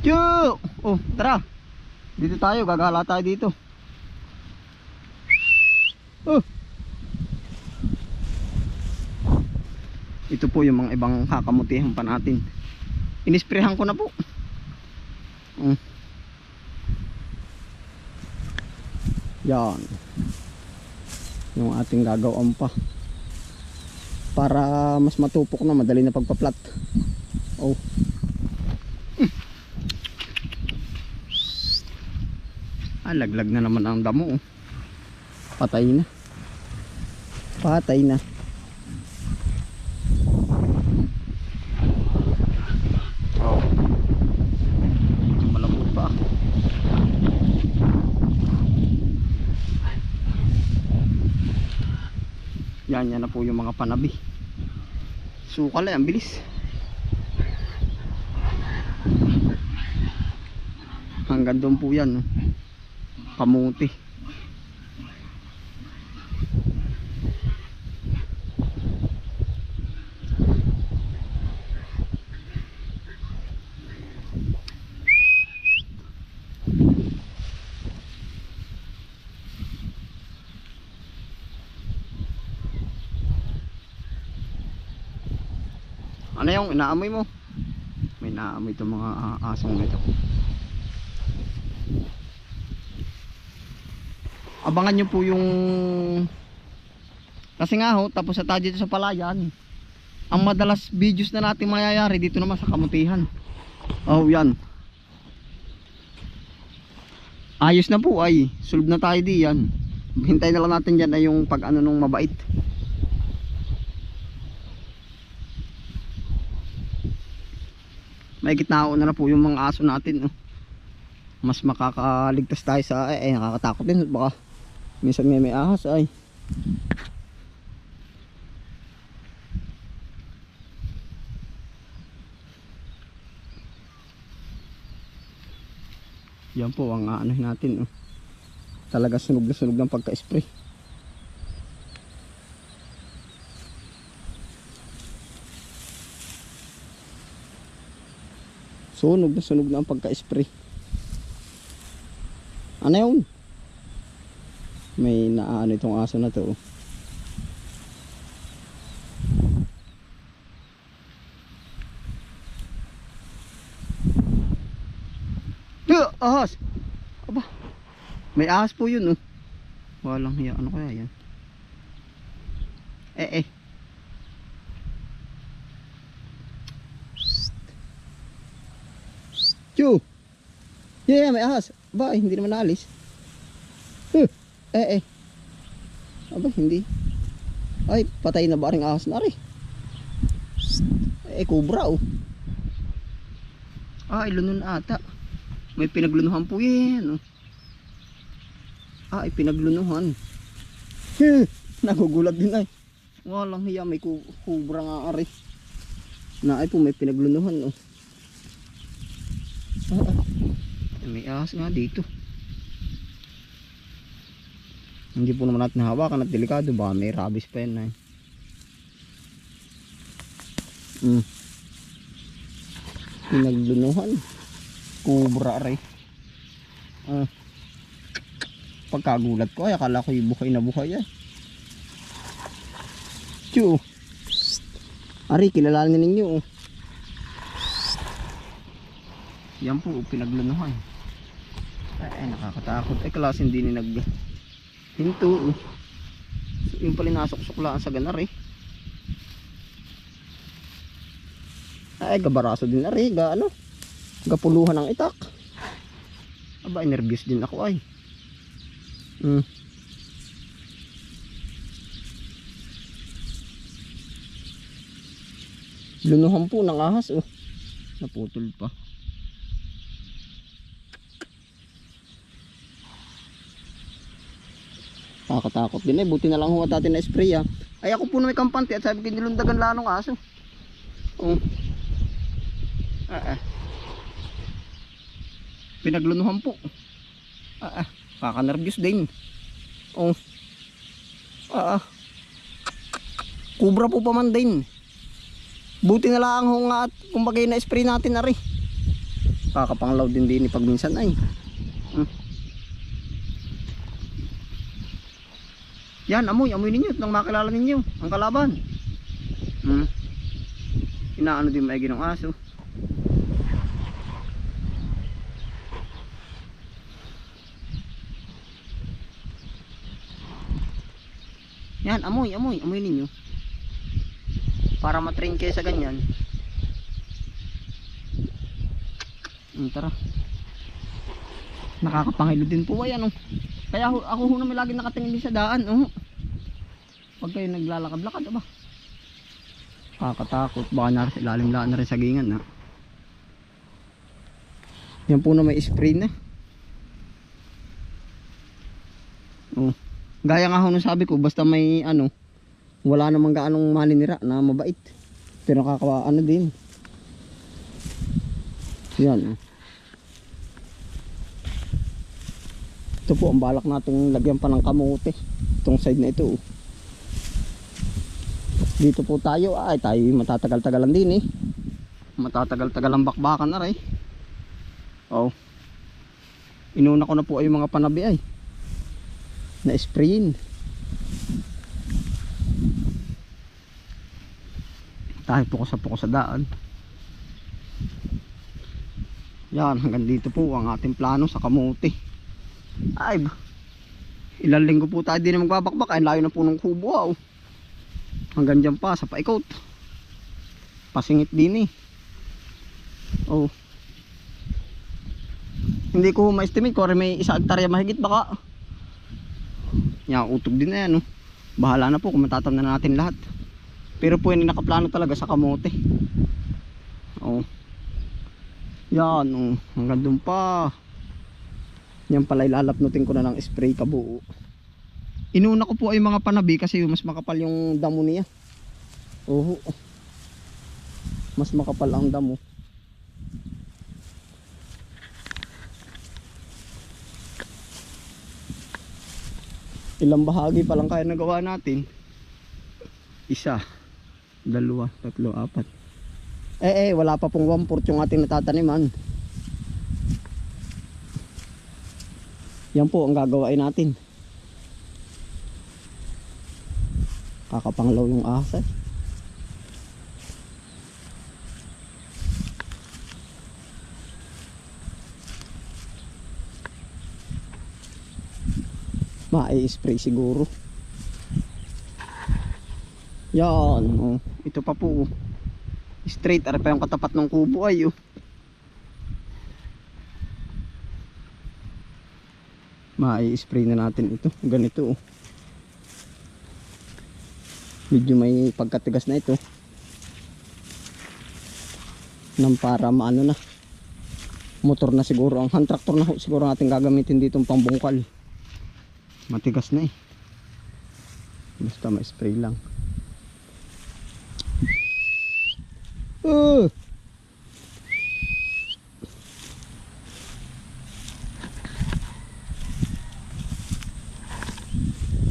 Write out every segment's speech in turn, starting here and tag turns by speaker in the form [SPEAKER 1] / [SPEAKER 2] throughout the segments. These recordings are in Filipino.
[SPEAKER 1] Chu! Oh, tara. Dito tayo, gagala tayo dito. Oh. Ito po yung mga ibang kakamutihan pa natin. Inisprehan ko na po. Mm. Yan. Yung ating gagawin pa. Para mas matupok na, madali na pagpa-plat. Oh. Ah, laglag na naman ang damo. oh. Patay na. Patay na. Oh. Malambot pa. Yan, yan na po yung mga panabi. Sukal eh, ang bilis. Hanggang doon po yan. No? Kamuti. Ano yung inaamoy mo? May naamoy itong mga asong nito. Abangan nyo po yung kasi nga ho, tapos sa tayo dito sa palayan. Ang madalas videos na natin mayayari dito naman sa kamutihan. Oh, yan. Ayos na po ay. Solve na tayo di yan. Hintay na lang natin dyan ay yung pag ano nung mabait. May gitnao na na po yung mga aso natin. Oh. Mas makakaligtas tayo sa eh, eh nakakatakot din baka minsan may may ahas ay. Yan po ang ano natin. Oh. Talaga sunog na sunog ng pagka-spray. Sunog na sunog na ang pagka-spray. Ano yun? May naano itong aso na to. Ah, ahas! Aba, may ahas po yun oh. Walang hiya. Ano kaya yan? Eh eh. Chu! Yeah, may ahas. Ba, hindi naman naalis. Eh, eh. Aba, hindi. Ay, patay na ba rin ahas na rin? Eh, kubra oh. Ah, ilunon ata. May pinaglunuhan po yan. Oh. Ah, ay pinaglunuhan. Nagugulat din ay. Walang hiya, may ku kubra nga ari. Na ay po, may pinaglunuhan oh. Ah, ah. May ahas nga dito. Hindi po naman natin hawakan at delikado. Baka may rabies pa yan. Ay. Mm. Pinaglunuhan. Kubra rin. Ah. Pagkagulat ko ay akala ko yung buhay na buhay ay. Chu. Ari, kilalanin ninyo. oh. Yan po, pinaglunuhan. Ay, nakakatakot. Ay, klase hindi ni nag... Hinto. So, yung pala nasok-suklaan sa ganar eh. Ay, gabaraso din na. Ga, ano? Gapuluhan ng itak. Aba, nervous din ako ay. Hmm. Lunuhan po ng ahas oh. Naputol pa. Nakakatakot din eh. Buti na lang huwag natin na spray ah. Ay ako po na may kampante at sabi ko nilundagan lanong aso. Oh. Ah, ah. Pinaglunuhan po. Ah, ah. Kakanervyos din. Oh. Ah, ah. Kubra po pa man din. Buti na lang ho nga at kumbaga na spray natin na rin. Kakapanglaw din din pag minsan ay. Yan, amoy, amoy ninyo nang makilala ninyo ang kalaban. Hmm. Inaano din maigi ng aso. Yan, amoy, amoy, amoy ninyo. Para matrain kayo sa ganyan. Hmm, tara. Nakakapangilo din po ay ano. Kaya ho, ako ho naman lagi nakatingin sa daan. Oh. Pag kayo naglalakad-lakad, aba. Kakatakot. Baka na sa ilalim laan na rin sa gingan. Ha? Yan po na may spray na. Oh. Gaya nga ho nung sabi ko, basta may ano, wala namang gaanong maninira na mabait. Pero nakakawa ano din. Yan. oh. Ito po ang balak nating lagyan pa ng kamote. Itong side na ito. oh. Dito po tayo ay tayo matatagal-tagalan din eh. Matatagal-tagal ang bakbakan na rin. Oh. Inuna ko na po ay mga panabi ay. Na sprayin. Tayo po sa sa daan. Yan, hanggang dito po ang ating plano sa kamote. Ay, ilang linggo po tayo din na magbabakbak. Ay, layo na po ng kubo. Oh. Hanggang dyan pa, sa paikot. Pasingit din eh. Oh. Hindi ko ma-estimate ko may isa hektarya mahigit baka. Yan, utog din na yan. Oh. Bahala na po kung matatam na natin lahat. Pero po yun nakaplano talaga sa kamote. Oh. Yan, oh. hanggang dun pa. Yan pala ilalapnutin ko na ng spray kabuo. Inuna ko po ay mga panabi kasi mas makapal yung damo niya. Oo. Mas makapal ang damo. Ilang bahagi pa lang kaya nagawa natin? Isa, dalawa, tatlo, apat. Eh eh, wala pa pong 1/4 yung ating natataniman. Yan po ang gagawain natin. Kakapanglaw yung eh. Ma-spray siguro. Yan, oh. Ito pa po. oh. Straight, ara pa yung katapat ng kubo ay oh. Ma-spray na natin ito. Ganito oh. Medyo may pagkatigas na ito. Nang para maano na. Motor na siguro. Ang hand tractor na siguro natin gagamitin dito pangbungkal. Matigas na eh. Basta ma-spray lang. Uh!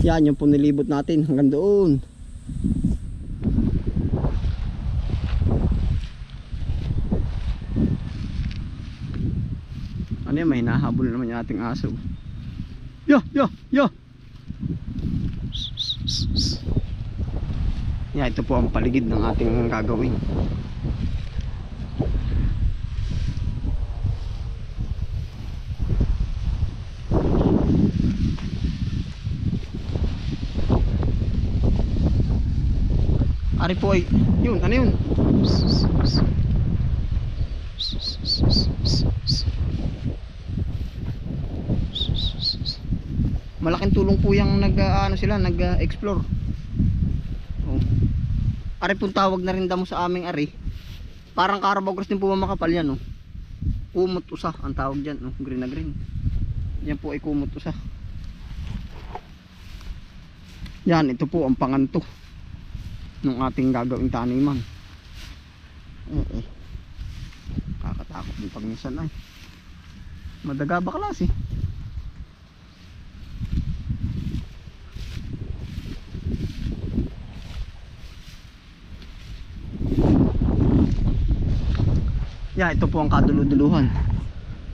[SPEAKER 1] Yan yung punilibot natin hanggang doon. Yan, may nahabol naman yung ating aso. Yo, yo, yo! Yan, ito po ang paligid ng ating gagawin. Ari po ay, yun, ano yun? Malaking tulong po yung nag, ah, ano sila, nag-explore. Oh. Ari pong tawag na rin damo sa aming ari. Parang Carabao Cross din po makapal yan, oh. Kumot usa ang tawag dyan, oh. green na green. Yan po ay kumot usa. Yan, ito po ang panganto ng ating gagawing taniman. Eh, eh. Kakatakot din pag minsan ay. Madaga ba klase? Yan, ito po ang kaduluduluhan.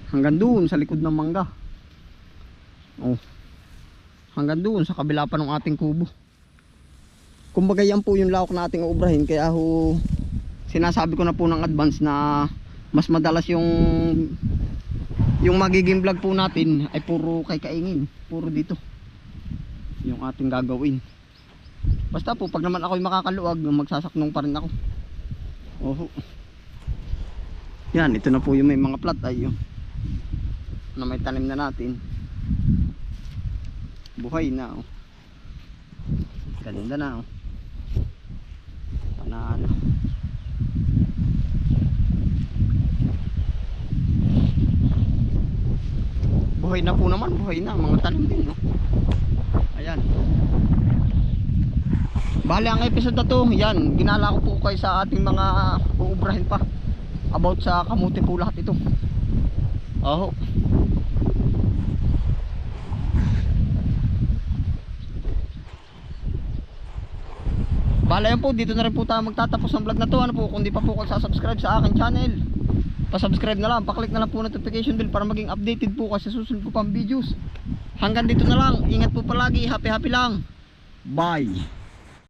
[SPEAKER 1] Hanggang doon sa likod ng mangga. Oh. Hanggang doon sa kabila pa ng ating kubo. Kumbaga yan po yung lawak na ating kaya ho sinasabi ko na po ng advance na mas madalas yung yung magiging vlog po natin ay puro kay kaingin, puro dito. Yung ating gagawin. Basta po pag naman ako'y makakaluwag, magsasaknong pa rin ako. Oho. Yan, ito na po yung may mga plat ay yun. Na may tanim na natin. Buhay na oh. Ganda na oh. Panalo. Buhay na po naman, buhay na. Mga tanim din no. Ayan. Bale ang episode na to, yan, ginala ko po kayo sa ating mga uubrahin pa about sa kamuti po lahat ito. Oho. Bale yan po, dito na rin po tayo magtatapos ng vlog na to. Ano po, kung di pa po kayo sasubscribe sa aking channel, pasubscribe na lang, paklik na lang po notification bell para maging updated po kasi susunod ko pang videos. Hanggang dito na lang, ingat po palagi, happy happy lang. Bye!